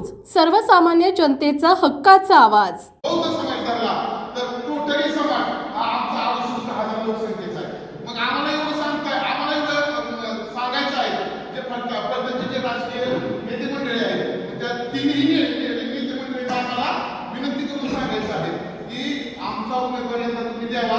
News सर्वसामान्य जनतेचा हक्काचा आवाज. विनंती करून सांगायचं आहे की आमचा उमेदवार तुम्ही द्यावा.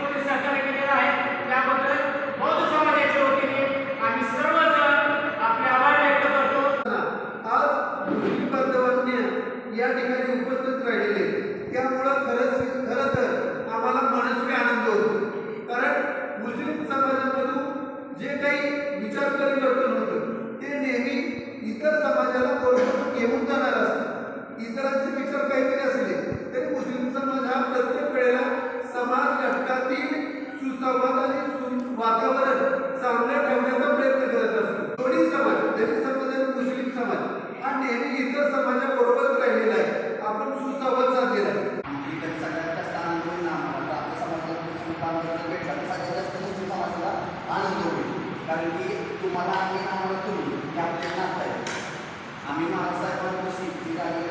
विचार परिवर्तन होतं ते नेहमी इतर समाजाला बरोबर घेऊन जाणार असतं. इतरांचे विचार काहीतरी असले तरी मुस्लिम समाज हा प्रत्येक वेळेला समाज घटकातील सुसंवाद आणि वातावरण चांगल्या कारण की तुम्हाला आम्ही आम्हाला तुम्ही या आपल्याला आम्ही महाराज साहेबांपासून काही